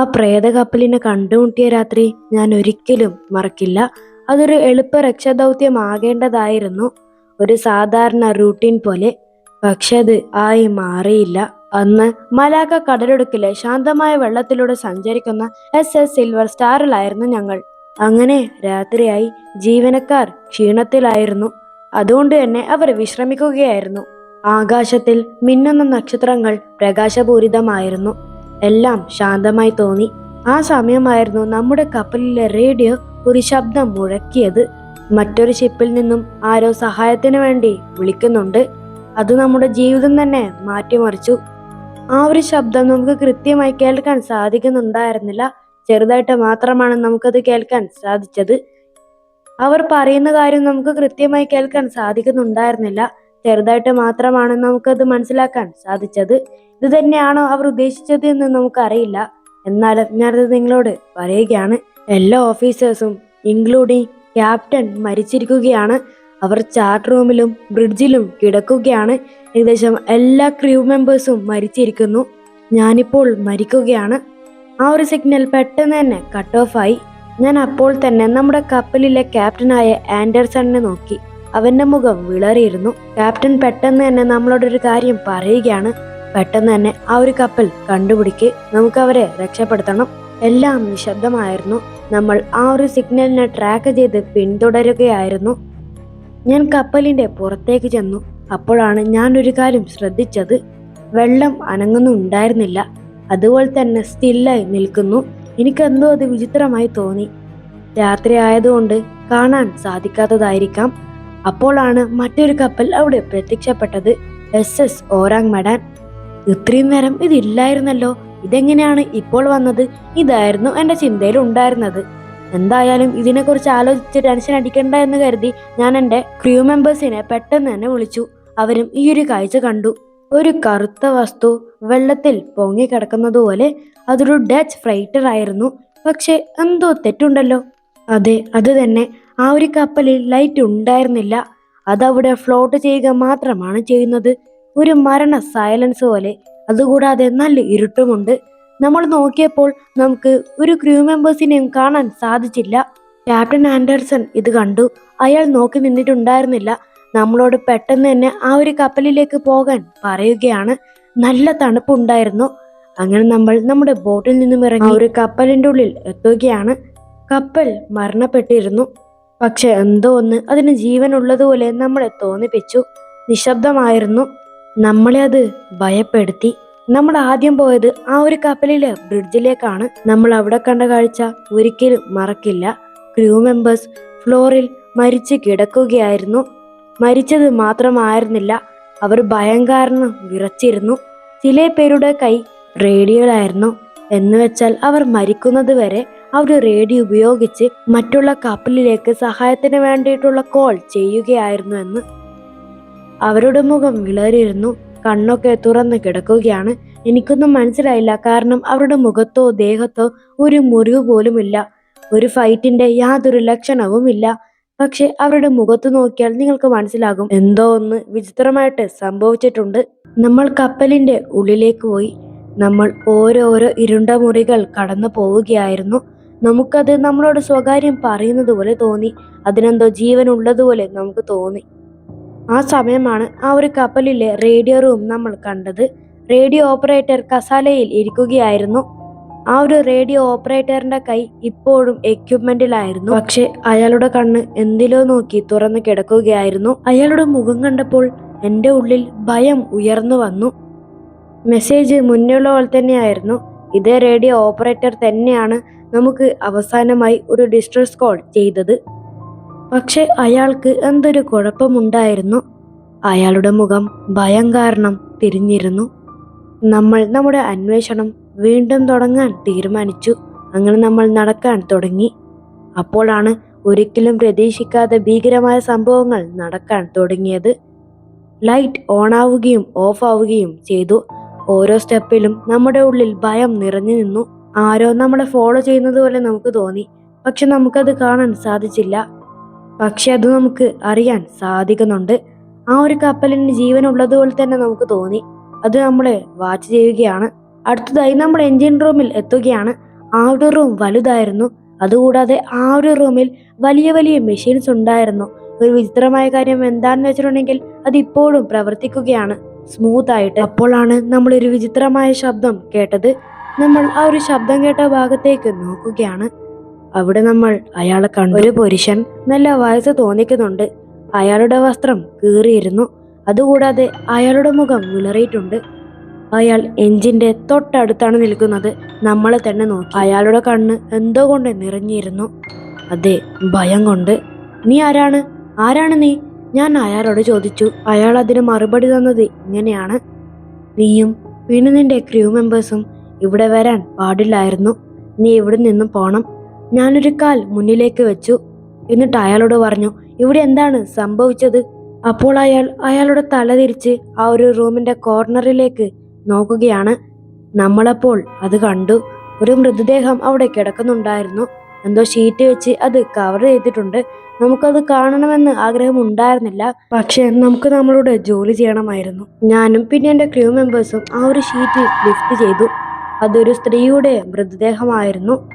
ആ പ്രേത കപ്പലിനെ കണ്ടുമുട്ടിയ രാത്രി ഞാൻ ഒരിക്കലും മറക്കില്ല. അതൊരു എളുപ്പ രക്ഷാദൗത്യമാകേണ്ടതായിരുന്നു. ഒരു സാധാരണ റൂട്ടീൻ പോലെ. പക്ഷെ അത് ആയി മാറിയില്ല. അന്ന് മലാക്ക കടലൊടുക്കിലെ ശാന്തമായ വെള്ളത്തിലൂടെ സഞ്ചരിക്കുന്ന എസ് എസ് സിൽവർ സ്റ്റാറിലായിരുന്നു ഞങ്ങൾ. അങ്ങനെ രാത്രിയായി ജീവനക്കാർ ക്ഷീണത്തിലായിരുന്നു. അതുകൊണ്ട് തന്നെ അവർ വിശ്രമിക്കുകയായിരുന്നു. ആകാശത്തിൽ മിന്നുന്ന നക്ഷത്രങ്ങൾ പ്രകാശപൂരിതമായിരുന്നു. എല്ലാം ശാന്തമായി തോന്നി. ആ സമയമായിരുന്നു നമ്മുടെ കപ്പലിലെ റേഡിയോ ഒരു ശബ്ദം മുഴക്കിയത്. മറ്റൊരു ഷിപ്പിൽ നിന്നും ആരോ സഹായത്തിന് വേണ്ടി വിളിക്കുന്നുണ്ട്. അത് നമ്മുടെ ജീവിതം തന്നെ മാറ്റിമറിച്ചു. ആ ഒരു ശബ്ദം നമുക്ക് കൃത്യമായി കേൾക്കാൻ സാധിക്കുന്നുണ്ടായിരുന്നില്ല. ചെറുതായിട്ട് മാത്രമാണ് നമുക്കത് കേൾക്കാൻ സാധിച്ചത്. അവർ പറയുന്ന കാര്യം നമുക്ക് കൃത്യമായി കേൾക്കാൻ സാധിക്കുന്നുണ്ടായിരുന്നില്ല. ചെറുതായിട്ട് മാത്രമാണ് നമുക്കത് മനസ്സിലാക്കാൻ സാധിച്ചത്. ഇത് തന്നെയാണോ അവർ ഉദ്ദേശിച്ചത് എന്ന് നമുക്കറിയില്ല. എന്നാലും ഞാനത് നിങ്ങളോട് പറയുകയാണ്. എല്ലാ ഓഫീസേഴ്സും ഇൻക്ലൂഡിങ് ക്യാപ്റ്റൻ മരിച്ചിരിക്കുകയാണ്. അവർ ചാർട്ട് റൂമിലും ബ്രിഡ്ജിലും കിടക്കുകയാണ്. ഏകദേശം എല്ലാ ക്രൂ മെമ്പേഴ്സും മരിച്ചിരിക്കുന്നു. ഞാനിപ്പോൾ മരിക്കുകയാണ്. ആ ഒരു സിഗ്നൽ പെട്ടെന്ന് തന്നെ കട്ട് ഓഫായി ഞാൻ അപ്പോൾ തന്നെ നമ്മുടെ കപ്പലിലെ ക്യാപ്റ്റനായ ആൻഡർസണിനെ നോക്കി. അവന്റെ മുഖം വിളറിയിരുന്നു. ക്യാപ്റ്റൻ പെട്ടെന്ന് തന്നെ നമ്മളോടൊരു കാര്യം പറയുകയാണ്. പെട്ടെന്ന് തന്നെ ആ ഒരു കപ്പൽ കണ്ടുപിടിക്ക്. നമുക്ക് അവരെ രക്ഷപ്പെടുത്തണം. എല്ലാം നിശബ്ദമായിരുന്നു. നമ്മൾ ആ ഒരു സിഗ്നലിനെ ട്രാക്ക് ചെയ്ത് പിന്തുടരുകയായിരുന്നു. ഞാൻ കപ്പലിന്റെ പുറത്തേക്ക് ചെന്നു. അപ്പോഴാണ് ഞാൻ ഒരു കാര്യം ശ്രദ്ധിച്ചത്. വെള്ളം അനങ്ങുന്നുണ്ടായിരുന്നില്ല. അതുപോലെ തന്നെ സ്റ്റില്ലായി നിൽക്കുന്നു. എനിക്കെന്തോ അത് വിചിത്രമായി തോന്നി. രാത്രി ആയതുകൊണ്ട് കാണാൻ സാധിക്കാത്തതായിരിക്കാം. അപ്പോഴാണ് മറ്റൊരു കപ്പൽ അവിടെ പ്രത്യക്ഷപ്പെട്ടത്. എസ് എസ് ഓരാങ് മടാൻ ഇത്രയും നേരം ഇതില്ലായിരുന്നല്ലോ. ഇതെങ്ങനെയാണ് ഇപ്പോൾ വന്നത്? ഇതായിരുന്നു എന്റെ ചിന്തയിൽ ഉണ്ടായിരുന്നത്. എന്തായാലും ഇതിനെക്കുറിച്ച് ആലോചിച്ച് ടെൻഷൻ അടിക്കണ്ട എന്ന് കരുതി ഞാൻ എന്റെ ക്രൂ മെമ്പേഴ്സിനെ പെട്ടെന്ന് തന്നെ വിളിച്ചു. അവരും ഈ ഒരു കാഴ്ച കണ്ടു. ഒരു കറുത്ത വസ്തു വെള്ളത്തിൽ പൊങ്ങിക്കിടക്കുന്നതുപോലെ അതൊരു ഡച്ച് ഫ്രൈറ്റർ ആയിരുന്നു. പക്ഷെ എന്തോ തെറ്റുണ്ടല്ലോ. അതെ അത് തന്നെ. ആ ഒരു കപ്പലിൽ ലൈറ്റ് ഉണ്ടായിരുന്നില്ല. അതവിടെ ഫ്ലോട്ട് ചെയ്യുക മാത്രമാണ് ചെയ്യുന്നത്. ഒരു മരണ സൈലൻസ് പോലെ. അതുകൂടാതെ നല്ല ഇരുട്ടുമുണ്ട്. നമ്മൾ നോക്കിയപ്പോൾ നമുക്ക് ഒരു ക്രൂ മെമ്പേഴ്സിനെയും കാണാൻ സാധിച്ചില്ല. ക്യാപ്റ്റൻ ആൻഡേഴ്സൺ ഇത് കണ്ടു. അയാൾ നോക്കി നിന്നിട്ടുണ്ടായിരുന്നില്ല. നമ്മളോട് പെട്ടെന്ന് തന്നെ ആ ഒരു കപ്പലിലേക്ക് പോകാൻ പറയുകയാണ്. നല്ല തണുപ്പുണ്ടായിരുന്നു. അങ്ങനെ നമ്മൾ നമ്മുടെ ബോട്ടിൽ നിന്നും ഇറങ്ങി ഒരു കപ്പലിന്റെ ഉള്ളിൽ എത്തുകയാണ്. കപ്പൽ മരണപ്പെട്ടിരുന്നു. പക്ഷെ എന്തോ ഒന്ന് അതിന് ജീവനുള്ളതുപോലെ നമ്മളെ തോന്നിപ്പിച്ചു. നിശബ്ദമായിരുന്നു. നമ്മളെ അത് ഭയപ്പെടുത്തി. നമ്മൾ ആദ്യം പോയത് ആ ഒരു കപ്പലിലെ ബ്രിഡ്ജിലേക്കാണ്. നമ്മൾ അവിടെ കണ്ട കാഴ്ച ഒരിക്കലും മറക്കില്ല. ക്രൂ മെമ്പേഴ്സ് ഫ്ലോറിൽ മരിച്ചു കിടക്കുകയായിരുന്നു. മരിച്ചത് മാത്രമായിരുന്നില്ല. അവർ ഭയം കാരണം വിറച്ചിരുന്നു. ചില പേരുടെ കൈ റേഡിയോയിലായിരുന്നു എന്ന് വെച്ചാൽ അവർ മരിക്കുന്നത് വരെ അവർ റേഡിയോ ഉപയോഗിച്ച് മറ്റുള്ള കപ്പലിലേക്ക് സഹായത്തിന് വേണ്ടിയിട്ടുള്ള കോൾ ചെയ്യുകയായിരുന്നു എന്ന്. അവരുടെ മുഖം വിളറിയിരുന്നു. കണ്ണൊക്കെ തുറന്ന് കിടക്കുകയാണ്. എനിക്കൊന്നും മനസ്സിലായില്ല. കാരണം അവരുടെ മുഖത്തോ ദേഹത്തോ ഒരു മുറിവ് പോലുമില്ല. ഒരു ഫൈറ്റിന്റെ യാതൊരു ലക്ഷണവുമില്ല. പക്ഷെ അവരുടെ മുഖത്ത് നോക്കിയാൽ നിങ്ങൾക്ക് മനസ്സിലാകും. എന്തോ ഒന്ന് വിചിത്രമായിട്ട് സംഭവിച്ചിട്ടുണ്ട്. നമ്മൾ കപ്പലിന്റെ ഉള്ളിലേക്ക് പോയി. നമ്മൾ ഓരോരോ ഇരുണ്ട മുറികൾ കടന്നു പോവുകയായിരുന്നു നമുക്കത് നമ്മളോട് സ്വകാര്യം പറയുന്നത് പോലെ തോന്നി. അതിനെന്തോ ജീവൻ ഉള്ളതുപോലെ നമുക്ക് തോന്നി. ആ സമയമാണ് ആ ഒരു കപ്പലിലെ റേഡിയോ റൂം നമ്മൾ കണ്ടത്. റേഡിയോ ഓപ്പറേറ്റർ കസാലയിൽ ഇരിക്കുകയായിരുന്നു. ആ ഒരു റേഡിയോ ഓപ്പറേറ്ററിന്റെ കൈ ഇപ്പോഴും എക്യുപ്മെന്റിലായിരുന്നു. പക്ഷെ അയാളുടെ കണ്ണ് എന്തിലോ നോക്കി തുറന്നു കിടക്കുകയായിരുന്നു. അയാളുടെ മുഖം കണ്ടപ്പോൾ എന്റെ ഉള്ളിൽ ഭയം ഉയർന്നു വന്നു. മെസ്സേജ് മുന്നേ ഉള്ള പോലെ തന്നെയായിരുന്നു. ഇതേ റേഡിയോ ഓപ്പറേറ്റർ തന്നെയാണ് നമുക്ക് അവസാനമായി ഒരു ഡിസ്ട്രസ് കോൾ ചെയ്തത്. പക്ഷെ അയാൾക്ക് എന്തൊരു കുഴപ്പമുണ്ടായിരുന്നു. അയാളുടെ മുഖം ഭയം കാരണം തിരിഞ്ഞിരുന്നു. നമ്മൾ നമ്മുടെ അന്വേഷണം വീണ്ടും തുടങ്ങാൻ തീരുമാനിച്ചു. അങ്ങനെ നമ്മൾ നടക്കാൻ തുടങ്ങി. അപ്പോഴാണ് ഒരിക്കലും പ്രതീക്ഷിക്കാതെ ഭീകരമായ സംഭവങ്ങൾ നടക്കാൻ തുടങ്ങിയത്. ലൈറ്റ് ഓൺ ആവുകയും ഓഫ് ആവുകയും ചെയ്തു. ഓരോ സ്റ്റെപ്പിലും നമ്മുടെ ഉള്ളിൽ ഭയം നിറഞ്ഞു നിന്നു. ആരോ നമ്മളെ ഫോളോ ചെയ്യുന്നത് പോലെ നമുക്ക് തോന്നി. പക്ഷെ നമുക്കത് കാണാൻ സാധിച്ചില്ല. പക്ഷെ അത് നമുക്ക് അറിയാൻ സാധിക്കുന്നുണ്ട്. ആ ഒരു കപ്പലിന് ജീവൻ ഉള്ളതുപോലെ തന്നെ നമുക്ക് തോന്നി. അത് നമ്മളെ വാച്ച് ചെയ്യുകയാണ്. അടുത്തതായി നമ്മൾ എൻജിൻ റൂമിൽ എത്തുകയാണ്. ആ ഒരു റൂം വലുതായിരുന്നു. അതുകൂടാതെ ആ ഒരു റൂമിൽ വലിയ വലിയ മെഷീൻസ് ഉണ്ടായിരുന്നു. ഒരു വിചിത്രമായ കാര്യം എന്താണെന്ന് വെച്ചിട്ടുണ്ടെങ്കിൽ അത് ഇപ്പോഴും പ്രവർത്തിക്കുകയാണ്. സ്മൂത്ത് ആയിട്ട് അപ്പോഴാണ് നമ്മൾ ഒരു വിചിത്രമായ ശബ്ദം കേട്ടത്. നമ്മൾ ആ ഒരു ശബ്ദം കേട്ട ഭാഗത്തേക്ക് നോക്കുകയാണ്. അവിടെ നമ്മൾ അയാളെ കണ്ടു. ഒരു പുരുഷൻ നല്ല വയസ്സ് തോന്നിക്കുന്നുണ്ട്. അയാളുടെ വസ്ത്രം കീറിയിരുന്നു. അതുകൂടാതെ അയാളുടെ മുഖം വിളറിയിട്ടുണ്ട്. അയാൾ എഞ്ചിന്റെ തൊട്ടടുത്താണ് നിൽക്കുന്നത്. നമ്മളെ തന്നെ നോക്കി. അയാളുടെ കണ്ണ് എന്തോ കൊണ്ട് നിറഞ്ഞിരുന്നു? അതെ ഭയം കൊണ്ട്. നീ ആരാണ്? ആരാണ് നീ? ഞാൻ അയാളോട് ചോദിച്ചു അയാൾ അതിന് മറുപടി തന്നത് ഇങ്ങനെയാണ്. നീയും പിന്നെ നിന്റെ ക്രൂ മെമ്പേഴ്സും ഇവിടെ വരാൻ പാടില്ലായിരുന്നു. നീ ഇവിടെ നിന്നും പോണം. ഞാനൊരു കാൽ മുന്നിലേക്ക് വെച്ചു. എന്നിട്ട് അയാളോട് പറഞ്ഞു ഇവിടെ എന്താണ് സംഭവിച്ചത്? അപ്പോൾ അയാൾ അയാളുടെ തല തിരിച്ച് ആ ഒരു റൂമിന്റെ കോർണറിലേക്ക് നോക്കുകയാണ്. നമ്മളപ്പോൾ അത് കണ്ടു. ഒരു മൃതദേഹം അവിടെ കിടക്കുന്നുണ്ടായിരുന്നു. എന്തോ ഷീറ്റ് വെച്ച് അത് കവർ ചെയ്തിട്ടുണ്ട്. നമുക്കത് കാണണമെന്ന് ആഗ്രഹം ഉണ്ടായിരുന്നില്ല പക്ഷെ നമുക്ക് നമ്മളുടെ ജോലി ചെയ്യണമായിരുന്നു. ഞാനും പിന്നെ എന്റെ ക്രൂ മെമ്പേഴ്സും ആ ഒരു ഷീറ്റ് ലിഫ്റ്റ് ചെയ്തു. അതൊരു സ്ത്രീയുടെ മൃതദേഹമായിരുന്നു.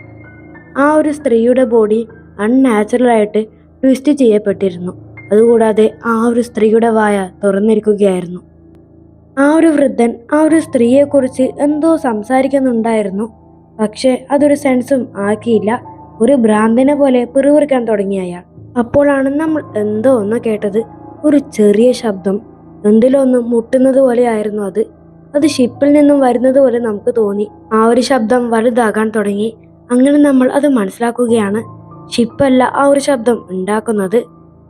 ആ ഒരു സ്ത്രീയുടെ ബോഡി അൺനാച്ചുറലായിട്ട് ട്വിസ്റ്റ് ചെയ്യപ്പെട്ടിരുന്നു. അതുകൂടാതെ ആ ഒരു സ്ത്രീയുടെ വായ തുറന്നിരിക്കുകയായിരുന്നു. ആ ഒരു വൃദ്ധൻ ആ ഒരു സ്ത്രീയെക്കുറിച്ച് എന്തോ സംസാരിക്കുന്നുണ്ടായിരുന്നു. പക്ഷേ അതൊരു സെൻസും ആക്കിയില്ല. ഒരു ഭ്രാന്തനെ പോലെ പിറുപിറുക്കാൻ തുടങ്ങി അയാൾ. അപ്പോഴാണ് നമ്മൾ എന്തോ ഒന്ന് കേട്ടത്. ഒരു ചെറിയ ശബ്ദം. എന്തിലോ ഒന്ന് മുട്ടുന്നത് പോലെയായിരുന്നു അത്. അത് ഷിപ്പിൽ നിന്നും വരുന്നത് പോലെ നമുക്ക് തോന്നി. ആ ഒരു ശബ്ദം വലുതാകാൻ തുടങ്ങി. അങ്ങനെ നമ്മൾ അത് മനസ്സിലാക്കുകയാണ്. ഷിപ്പല്ല ആ ഒരു ശബ്ദം ഉണ്ടാക്കുന്നത്.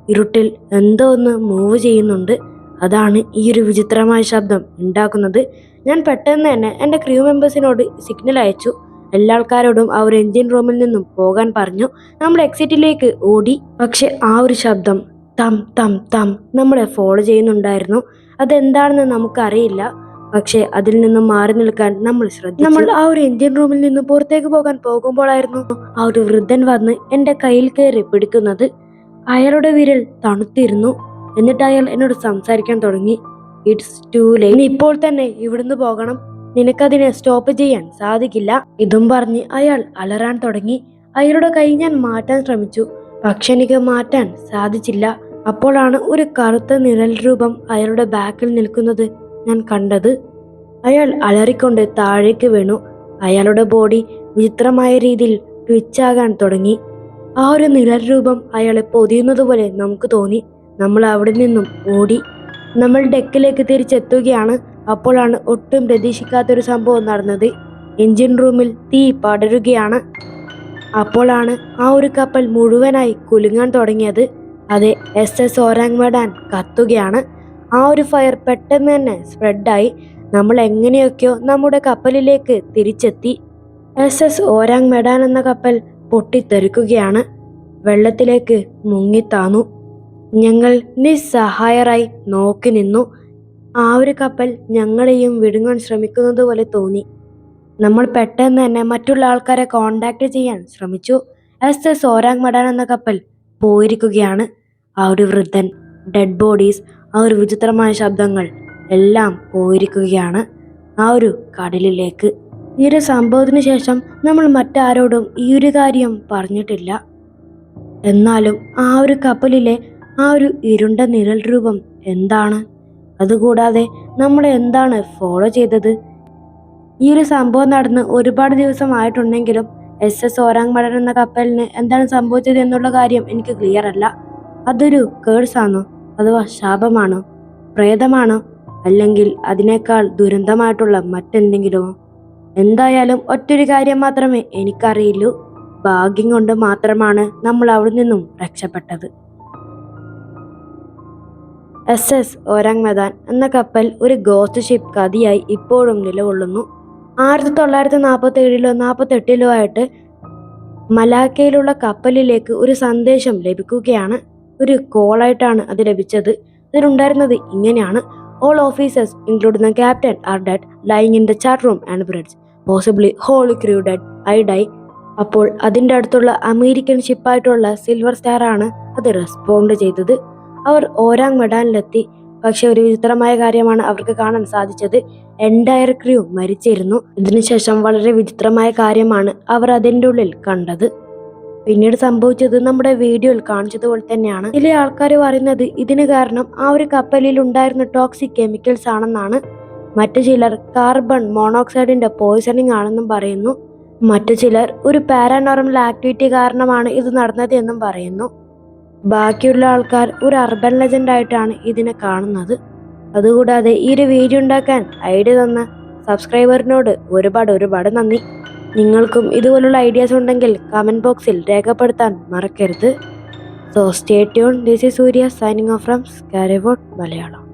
ഇരുട്ടിൽ എന്തോ ഒന്ന് മൂവ് ചെയ്യുന്നുണ്ട്. അതാണ് ഈ ഒരു വിചിത്രമായ ശബ്ദം ഉണ്ടാക്കുന്നത്. ഞാൻ പെട്ടെന്ന് തന്നെ എന്റെ ക്രൂ മെമ്പേഴ്സിനോട് സിഗ്നൽ അയച്ചു. എല്ലാ ആൾക്കാരോടും അവർ എഞ്ചിൻ റൂമിൽ നിന്നും പോകാൻ പറഞ്ഞു. നമ്മൾ എക്സിറ്റിലേക്ക് ഓടി. പക്ഷെ ആ ഒരു ശബ്ദം തം തം തം നമ്മളെ ഫോളോ ചെയ്യുന്നുണ്ടായിരുന്നു. അതെന്താണെന്ന് നമുക്കറിയില്ല. പക്ഷെ അതിൽ നിന്നും മാറി നിൽക്കാൻ നമ്മൾ ശ്രദ്ധിച്ചു. നമ്മൾ ആ ഒരു എഞ്ചിൻ റൂമിൽ നിന്ന് പുറത്തേക്ക് പോകാൻ പോകുമ്പോഴായിരുന്നു ആ ഒരു വൃദ്ധൻ വന്ന് എന്റെ കയ്യിൽ കയറി പിടിക്കുന്നത്. അയാളുടെ വിരൽ തണുത്തിരുന്നു. എന്നിട്ട് അയാൾ എന്നോട് സംസാരിക്കാൻ തുടങ്ങി. ഇറ്റ്സ് ടു ലേറ്റ് ഇപ്പോൾ തന്നെ ഇവിടുന്ന് പോകണം. നിനക്കതിനെ സ്റ്റോപ്പ് ചെയ്യാൻ സാധിക്കില്ല. ഇതും പറഞ്ഞ് അയാൾ അലറാൻ തുടങ്ങി. അയാളുടെ കൈ ഞാൻ മാറ്റാൻ ശ്രമിച്ചു. പക്ഷെ എനിക്ക് മാറ്റാൻ സാധിച്ചില്ല. അപ്പോഴാണ് ഒരു കറുത്ത നിഴൽ രൂപം അയാളുടെ ബാക്കിൽ നിൽക്കുന്നത് ഞാൻ കണ്ടത്. അയാൾ അലറിക്കൊണ്ട് താഴേക്ക് വീണു. അയാളുടെ ബോഡി വിചിത്രമായ രീതിയിൽ ട്വിച്ചാകാൻ തുടങ്ങി. ആ ഒരു നിഴൽ രൂപം അയാളെ പൊതിയുന്നത് പോലെ നമുക്ക് തോന്നി. നമ്മൾ അവിടെ നിന്നും ഓടി. നമ്മൾ ഡെക്കിലേക്ക് തിരിച്ചെത്തുകയാണ്. അപ്പോഴാണ് ഒട്ടും പ്രതീക്ഷിക്കാത്തൊരു സംഭവം നടന്നത്. എഞ്ചിൻ റൂമിൽ തീ പടരുകയാണ്. അപ്പോഴാണ് ആ ഒരു കപ്പൽ മുഴുവനായി കുലുങ്ങാൻ തുടങ്ങിയത്. അത് എസ്. എസ്. ഓരാങ് മെഡാൻ കത്തുകയാണ്. ആ ഒരു ഫയർ പെട്ടെന്ന് തന്നെ സ്പ്രെഡായി. നമ്മൾ എങ്ങനെയൊക്കെയോ നമ്മുടെ കപ്പലിലേക്ക് തിരിച്ചെത്തി. എസ്. എസ്. ഓരാങ് മെഡാൻ എന്ന കപ്പൽ പൊട്ടിത്തെറിക്കുകയാണ്. വെള്ളത്തിലേക്ക് മുങ്ങിത്താന്നു ഞങ്ങൾ നിസ്സഹായരായി നോക്കി നിന്നു. ആ ഒരു കപ്പൽ ഞങ്ങളെയും വിഴുങ്ങാൻ ശ്രമിക്കുന്നത് പോലെ തോന്നി. നമ്മൾ പെട്ടെന്ന് തന്നെ മറ്റുള്ള ആൾക്കാരെ കോണ്ടാക്ട് ചെയ്യാൻ ശ്രമിച്ചു. എസ് എസ് ഓരാങ് മടാൻ എന്ന കപ്പൽ പോയിരിക്കുകയാണ്. ആ ഒരു വൃദ്ധൻ ഡെഡ് ബോഡീസ് ആ ഒരു വിചിത്രമായ ശബ്ദങ്ങൾ എല്ലാം പോയിരിക്കുകയാണ് ആ ഒരു കടലിലേക്ക്. ഈ ഒരു സംഭവത്തിന് ശേഷം നമ്മൾ മറ്റാരോടും ഈ ഒരു കാര്യം പറഞ്ഞിട്ടില്ല. എന്നാലും ആ ഒരു കപ്പലിലെ ആ ഒരു ഇരുണ്ട നിഴൽ രൂപം എന്താണ്? അതുകൂടാതെ നമ്മൾ എന്താണ് ഫോളോ ചെയ്തത്? ഈ ഒരു സംഭവം നടന്ന് ഒരുപാട് ദിവസമായിട്ടുണ്ടെങ്കിലും എസ് എസ് ഓരാങ് മടൻ എന്ന കപ്പലിന് എന്താണ് സംഭവിച്ചത് എന്നുള്ള കാര്യം എനിക്ക് ക്ലിയർ അല്ല. അതൊരു കേഴ്സാണോ അഥവാ ശാപമാണോ? പ്രേതമാണോ? അല്ലെങ്കിൽ അതിനേക്കാൾ ദുരന്തമായിട്ടുള്ള മറ്റെന്തെങ്കിലുമോ? എന്തായാലും ഒറ്റൊരു കാര്യം മാത്രമേ എനിക്കറിയുള്ളൂ ഭാഗ്യം കൊണ്ട് മാത്രമാണ് നമ്മൾ അവിടെ നിന്നും രക്ഷപ്പെട്ടത്. എസ് എസ് ഓരാങ് മെദാൻ എന്ന കപ്പൽ ഒരു ഗോസ്റ്റ് ഷിപ്പ് കഥയായി ഇപ്പോഴും നിലകൊള്ളുന്നു. ആയിരത്തി തൊള്ളായിരത്തി നാൽപ്പത്തി ഏഴിലോ നാൽപ്പത്തി എട്ടിലോ ആയിട്ട് മലാക്കയിലുള്ള കപ്പലിലേക്ക് ഒരു സന്ദേശം ലഭിക്കുകയാണ്. ഒരു കോളായിട്ടാണ് അത് ലഭിച്ചത്. ഇതിലുണ്ടായിരുന്നത് ഇങ്ങനെയാണ്. All officers including the captain are dead lying in the chart room and bridge possibly whole crew dead I die അപ്പോൾ അതിന്റെ അടുത്തുള്ള അമേരിക്കൻ ഷിപ്പായിട്ടുള്ള സിൽവർ സ്റ്റാർ ആണ് അത് റെസ്പോണ്ട് ചെയ്തത്. അവർ ഓരാങ് മെഡാനിലെത്തി പക്ഷെ ഒരു വിചിത്രമായ കാര്യമാണ് അവർക്ക് കാണാൻ സാധിച്ചത്. എൻഡയർ ക്രൂ മരിച്ചിരുന്നു. ഇതിനുശേഷം വളരെ വിചിത്രമായ കാര്യമാണ് അവർ അതിന്റെ ഉള്ളിൽ കണ്ടത്. പിന്നീട് സംഭവിച്ചത് നമ്മുടെ വീഡിയോയിൽ കാണിച്ചതുപോലെ തന്നെയാണ്. ചില ആൾക്കാർ പറയുന്നത് ഇതിന് കാരണം ആ ഒരു കപ്പലിൽ ഉണ്ടായിരുന്ന ടോക്സിക് കെമിക്കൽസ് ആണെന്നാണ്. മറ്റു ചിലർ കാർബൺ മോണോക്സൈഡിന്റെ പോയിസണിങ് ആണെന്നും പറയുന്നു. മറ്റു ചിലർ ഒരു പാരാനോർമൽ ആക്ടിവിറ്റി കാരണമാണ് ഇത് നടന്നത് എന്നും പറയുന്നു. ബാക്കിയുള്ള ആൾക്കാർ ഒരു അർബൻ ലെജൻഡ് ആയിട്ടാണ് ഇതിനെ കാണുന്നത്. അതുകൂടാതെ ഈ ഒരു വീഡിയോ ഉണ്ടാക്കാൻ ഐഡിയ തന്ന സബ്സ്ക്രൈബറിനോട് ഒരുപാട് ഒരുപാട് നന്ദി. നിങ്ങൾക്കും ഇതുപോലുള്ള ഐഡിയാസ് ഉണ്ടെങ്കിൽ കമന്റ് ബോക്സിൽ രേഖപ്പെടുത്താൻ മറക്കരുത്. So stay tuned this is Surya signing off from സ്കാരിവോട്ട് Malayalam